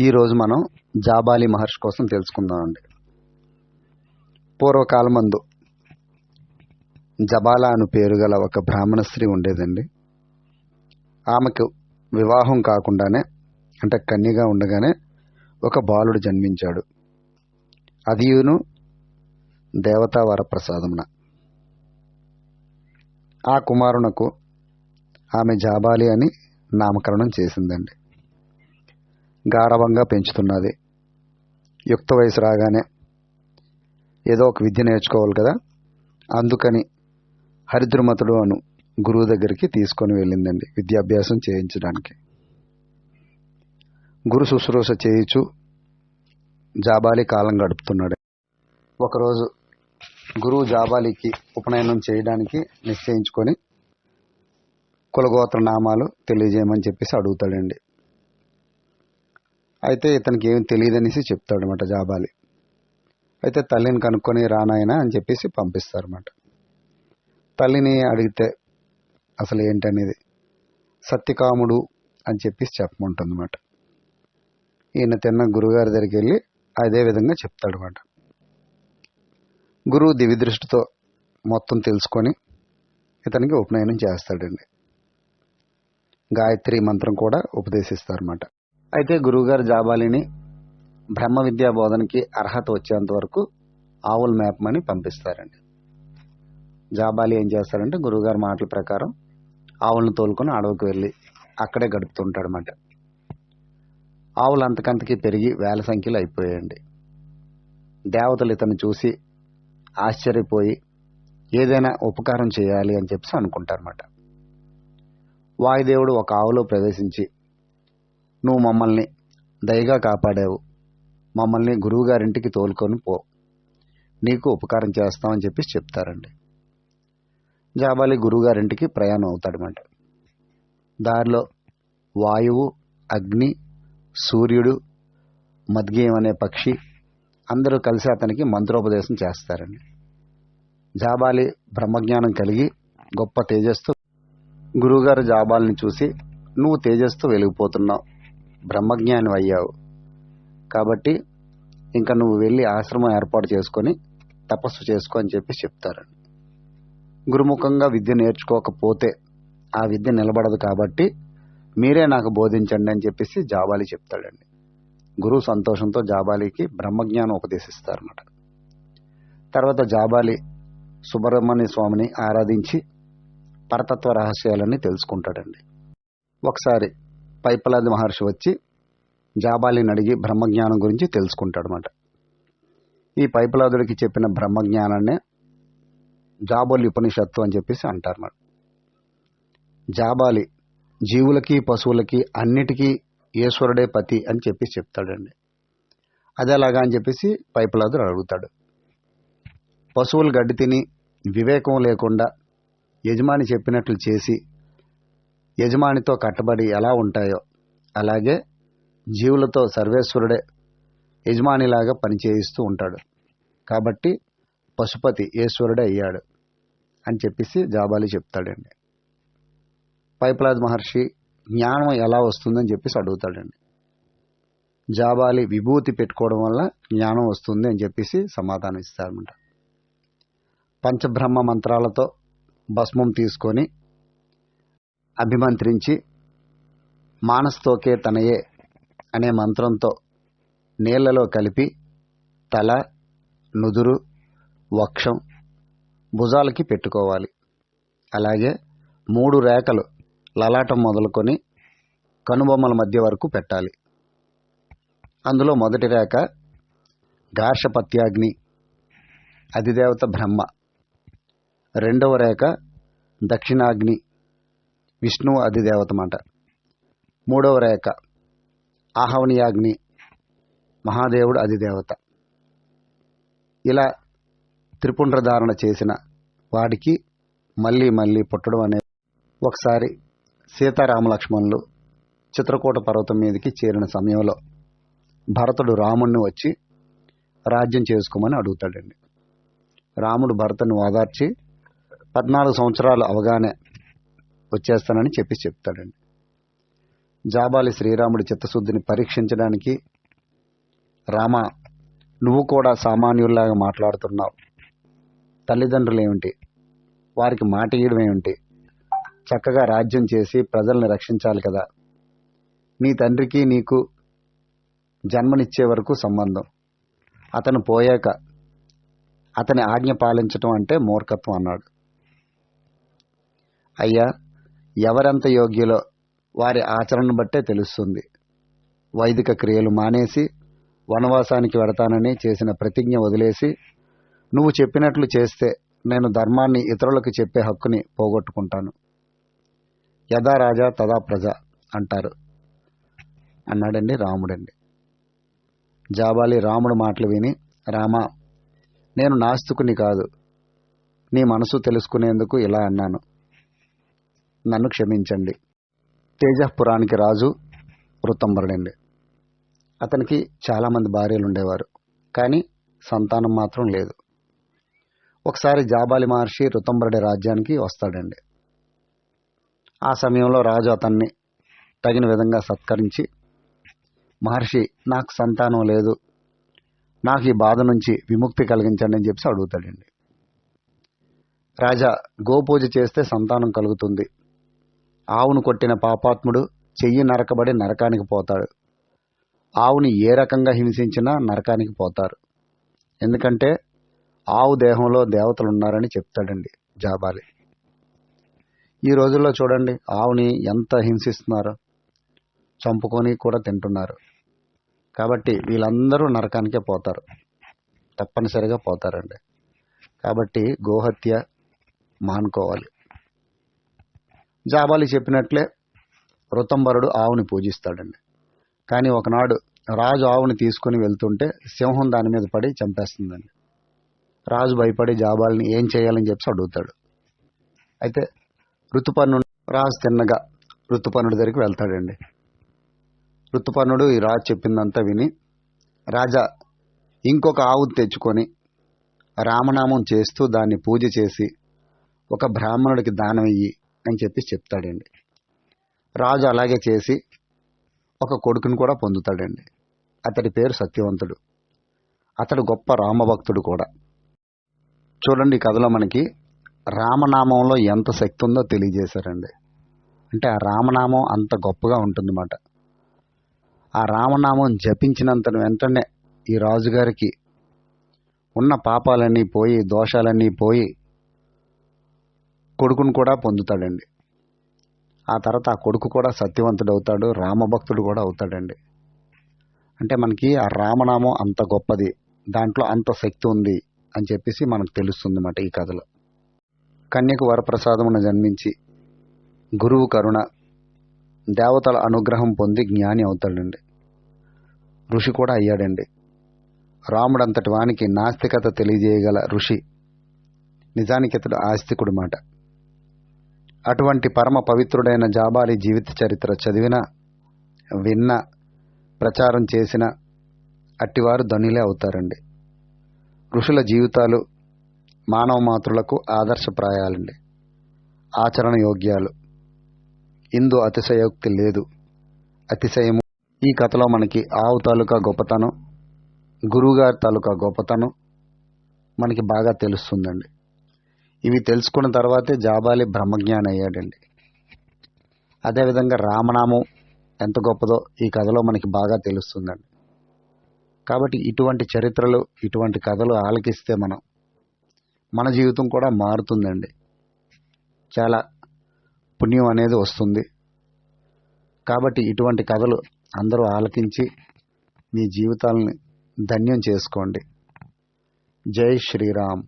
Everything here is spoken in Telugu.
ఈరోజు మనం జాబాలి మహర్షి కోసం తెలుసుకుందామండి. పూర్వకాలమందు జబాలా అను పేరు గల ఒక బ్రాహ్మణ స్త్రీ ఉండేదండి. ఆమెకు వివాహం కాకుండానే అంటే కన్యగా ఉండగానే ఒక బాలుడు జన్మించాడు. అదియును దేవతా వరప్రసాదమున. ఆ కుమారునకు ఆమె జాబాలి అని నామకరణం చేసిందండి. గారవంగా పెంచుతున్నది. యుక్త వయసు రాగానే ఏదో ఒక విద్య నేర్చుకోవాలి కదా? అందుకని హరిద్రుమతుడు అను గురువు దగ్గరికి తీసుకొని వెళ్ళిందండి విద్యాభ్యాసం చేయించడానికి. గురు శుశ్రూష చేయించు జాబాలి కాలం గడుపుతున్నాడు. ఒకరోజు గురువు జాబాలికి ఉపనయనం చేయడానికి నిశ్చయించుకొని కులగోత్ర నామాలు తెలియజేయమని చెప్పేసి అడుగుతాడండి. అయితే ఇతనికి ఏమి తెలియదనేసి చెప్తాడనమాట జాబాలి. అయితే తల్లిని కనుక్కొని రానాయన అని చెప్పేసి పంపిస్తారన్నమాట. తల్లిని అడిగితే అసలు ఏంటనేది? సత్యకాముడు అని చెప్పేసి చెప్పమంటుందన్నమాట. ఈయన తిన్న గురుగారి దగ్గరికి వెళ్ళి అదే విధంగా చెప్తాడనమాట గురువు దివిదృష్టితో మొత్తం తెలుసుకొని ఇతనికి ఉపనయనం చేస్తాడండి. గాయత్రి మంత్రం కూడా ఉపదేశిస్తారన్నమాట. అయితే గురువుగారు జాబాలిని బ్రహ్మ విద్యా బోధనకి అర్హత వచ్చేంత వరకు ఆవుల మేపమని పంపిస్తారండి. జాబాలి ఏం చేస్తారంటే గురువుగారి మాటల ప్రకారం ఆవులను తోలుకొని అడవికి వెళ్ళి అక్కడే గడుపుతుంటాడనమాట ఆవులు అంతకంతకి పెరిగి వేల సంఖ్యలో అయిపోయాయండి. దేవతలు ఇతను చూసి ఆశ్చర్యపోయి ఏదైనా ఉపకారం చేయాలి అని చెప్పి అనుకుంటారన్నమాట. వాయుదేవుడు ఒక ఆవులో ప్రవేశించి నువ్వు మమ్మల్ని దయగా కాపాడావు. మమ్మల్ని గురువుగారింటికి తోలుకొని పో. నీకు ఉపకారం చేస్తామని చెప్పి చెప్తారండి. జాబాలి గురువుగారింటికి ప్రయాణం అవుతాడమంట. దారిలో వాయువు అగ్ని సూర్యుడు మద్గేయం అనే పక్షి అందరూ కలిసి అతనికి మంత్రోపదేశం చేస్తారండి. జాబాలి బ్రహ్మజ్ఞానం కలిగి గొప్ప తేజస్సు గురువుగారు జాబాలిని చూసి నువ్వు తేజస్సు వెలిగిపోతున్నావు. బ్రహ్మజ్ఞానం అయ్యావు కాబట్టి ఇంకా నువ్వు వెళ్ళి ఆశ్రమం ఏర్పాటు చేసుకొని తపస్సు చేసుకో అని చెప్పి చెప్తారండి. గురుముఖంగా విద్య నేర్చుకోకపోతే ఆ విద్య నిలబడదు కాబట్టి మీరే నాకు బోధించండి అని చెప్పేసి జాబాలి చెప్తాడండి. గురువు సంతోషంతో జాబాలికి బ్రహ్మజ్ఞానం ఉపదేశిస్తారన్నమాట. తర్వాత జాబాలి సుబ్రహ్మణ్య స్వామిని ఆరాధించి పరతత్వ రహస్యాలన్నీ తెలుసుకుంటాడండి. ఒకసారి పైపలాది మహర్షి వచ్చి జాబాలిని అడిగి బ్రహ్మజ్ఞానం గురించి తెలుసుకుంటాడనమాట ఈ పైపలాదుడికి చెప్పిన బ్రహ్మజ్ఞానాన్ని జాబోలి ఉపనిషత్తు అని చెప్పేసి అంటారన్నమాట. జాబాలి జీవులకి పశువులకి అన్నిటికీ ఈశ్వరుడే పతి అని చెప్పేసి చెప్తాడండి. అది అని చెప్పేసి పైపలాదుడు అడుగుతాడు. పశువులు గడ్డి తిని వివేకం లేకుండా యజమాని చెప్పినట్లు చేసి యజమానితో కట్టబడి ఎలా ఉంటాయో అలాగే జీవులతో సర్వేశ్వరుడే యజమానిలాగా పనిచేయిస్తూ ఉంటాడు. కాబట్టి పశుపతి ఈశ్వరుడే అయ్యాడు అని చెప్పేసి జాబాలి చెప్తాడండి. పైప్లాద్ మహర్షి జ్ఞానం ఎలా వస్తుందని చెప్పేసి అడుగుతాడండి. జాబాలి విభూతి పెట్టుకోవడం వల్ల జ్ఞానం వస్తుంది అని చెప్పేసి సమాధానం ఇస్తారన్నమాట. పంచబ్రహ్మ మంత్రాలతో భస్మం తీసుకొని అభిమంత్రించి మానస్తోకే తనయే అనే మంత్రంతో నీళ్ళలో కలిపి తల నుదురు వక్షం భుజాలకి పెట్టుకోవాలి. అలాగే మూడు రేఖలు లలాటం మొదలుకొని కనుబొమ్మల మధ్య వరకు పెట్టాలి. అందులో మొదటి రేఖ ఘార్షపత్యాగ్ని అధిదేవత బ్రహ్మ. రెండవ రేఖ దక్షిణాగ్ని విష్ణువు అధిదేవత మాట మూడవ రేఖ ఆహవనీయాగ్ని మహాదేవుడు అధిదేవత. ఇలా త్రిపుండ్రధారణ చేసిన వాడికి మళ్ళీ మళ్ళీ పుట్టడం అనే ఒకసారి సీతారామలక్ష్మణులు చిత్రకూట పర్వతం మీదకి చేరిన సమయంలో భరతుడు రాముణ్ణి వచ్చి రాజ్యం చేసుకోమని అడుగుతాడండి. రాముడు భరతుని ఓదార్చి పద్నాలుగు సంవత్సరాలు అవగానే వచ్చేస్తానని చెప్పి చెప్తాడండి. జాబాలి శ్రీరాముడి చిత్తశుద్ధిని పరీక్షించడానికి రామ నువ్వు కూడా సామాన్యుల్లాగా మాట్లాడుతున్నావు. తల్లిదండ్రులు ఏమిటి? వారికి మాట ఇవ్వడం ఏమిటి? చక్కగా రాజ్యం చేసి ప్రజల్ని రక్షించాలి కదా. నీ తండ్రికి నీకు జన్మనిచ్చే వరకు సంబంధం. అతను పోయాక అతని ఆజ్ఞ పాలించటం అంటే మూర్ఖత్వం అన్నాడు. అయ్యా ఎవరెంత యోగ్యులో వారి ఆచరణను బట్టే తెలుస్తుంది. వైదిక క్రియలు మానేసి వనవాసానికి వెడతానని చేసిన ప్రతిజ్ఞ వదిలేసి నువ్వు చెప్పినట్లు చేస్తే నేను ధర్మాన్ని ఇతరులకు చెప్పే హక్కుని పోగొట్టుకుంటాను. యథా రాజా తదా ప్రజ అంటారు. అన్నాడండి రాముడండి. జాబాలి రాముడు మాటలు విని రామా నేను నాస్తికుని కాదు నీ మనసు తెలుసుకునేందుకు ఇలా అన్నాను. నన్ను క్షమించండి. తేజపురానికి రాజు వృతంబరుడండి అతనికి చాలామంది భార్యలు ఉండేవారు కానీ సంతానం మాత్రం లేదు. ఒకసారి జాబాలి మహర్షి రుతంబరుడి రాజ్యానికి వస్తాడండి. ఆ సమయంలో రాజు అతన్ని తగిన విధంగా సత్కరించి మహర్షి నాకు సంతానం లేదు. నాకు ఈ బాధ నుంచి విముక్తి కలిగించండి అని చెప్పి అడుగుతాడండి. రాజా గోపూజ చేస్తే సంతానం కలుగుతుంది. ఆవును కొట్టిన పాపాత్ముడు చెయ్యి నరకబడి నరకానికి పోతాడు. ఆవుని ఏ రకంగా హింసించినా నరకానికి పోతారు. ఎందుకంటే ఆవు దేహంలో దేవతలు ఉన్నారని చెప్తాడండి జాబాలి. ఈ రోజుల్లో చూడండి ఆవుని ఎంత హింసిస్తున్నారు చంపుకొని కూడా తింటున్నారు. కాబట్టి వీళ్ళందరూ నరకానికే పోతారు. తప్పనిసరిగా పోతారండి. కాబట్టి గోహత్య మానుకోవాలి. జాబాలి చెప్పినట్లే ఋతంబరుడు ఆవుని పూజిస్తాడండి. కానీ ఒకనాడు రాజు ఆవుని తీసుకుని వెళ్తుంటే సింహం దాని మీద పడి చంపేస్తుందండి. రాజు భయపడి జాబాలిని ఏం చేయాలని చెప్పి అడుగుతాడు. అయితే ఋతుపర్ణుడు రాజు తిన్నగా ఋతుపర్ణుడి దగ్గరికి వెళ్తాడండి. ఋతుపర్ణుడు ఈ రాజు చెప్పిందంతా విని రాజా ఇంకొక ఆవు తెచ్చుకొని రామనామం చేస్తూ దాన్ని పూజ చేసి ఒక బ్రాహ్మణుడికి దానం ఇయ్యి అని చెప్పి చెప్తాడండి. రాజు అలాగే చేసి ఒక కొడుకుని కూడా పొందుతాడండి. అతడి పేరు సత్యవంతుడు. అతడు గొప్ప రామభక్తుడు కూడా. చూడండి కథలో మనకి రామనామంలో ఎంత శక్తి ఉందో తెలియజేశారండి. అంటే ఆ రామనామం అంత గొప్పగా ఉంటుందన్నమాట. ఆ రామనామం జపించినంత వెంటనే ఈ రాజుగారికి ఉన్న పాపాలన్నీ పోయి దోషాలన్నీ పోయి కొడుకును కూడా పొందుతాడండి. ఆ తర్వాత ఆ కొడుకు కూడా సత్యవంతుడు అవుతాడు రామభక్తుడు కూడా అవుతాడండి. అంటే మనకి ఆ రామనామం అంత గొప్పది దాంట్లో అంత శక్తి ఉంది అని చెప్పేసి మనకు తెలుస్తుంది అన్నమాట ఈ కథలో. కన్యకు వరప్రసాదమును జన్మించి గురువు కరుణ దేవతల అనుగ్రహం పొంది జ్ఞాని అవుతాడండి. ఋషి కూడా అయ్యాడండి. రాముడంతటి వానికి నాస్తికత తెలియజేయగల ఋషి నిజానికి ఇతడు ఆస్తికుడు మాట. అటువంటి పరమ పవిత్రుడైన జాబాలి జీవిత చరిత్ర చదివిన విన్న ప్రచారం చేసిన అట్టివారు ధనులే అవుతారండి. ఋషుల జీవితాలు మానవ మాతృలకు ఆదర్శప్రాయాలండి. ఆచరణ యోగ్యాలు. ఇందు అతిశయోక్తి లేదు. అతిశయము ఈ కథలో మనకి ఆవు తాలూకా గొప్పతనం గురువుగారి తాలూకా గొప్పతనం మనకి బాగా తెలుస్తుందండి. ఇవి తెలుసుకున్న తర్వాతే జాబాలి బ్రహ్మజ్ఞాని అయ్యాడండి అదేవిధంగా రామనామం ఎంత గొప్పదో ఈ కథలో మనకి బాగా తెలుస్తుందండి. కాబట్టి ఇటువంటి చరిత్రలు ఇటువంటి కథలు ఆలకిస్తే మనం మన జీవితం కూడా మారుతుందండి. చాలా పుణ్యం అనేది వస్తుంది. కాబట్టి ఇటువంటి కథలు అందరూ ఆలకించి మీ జీవితాలని ధన్యం చేసుకోండి. జై శ్రీరామ్.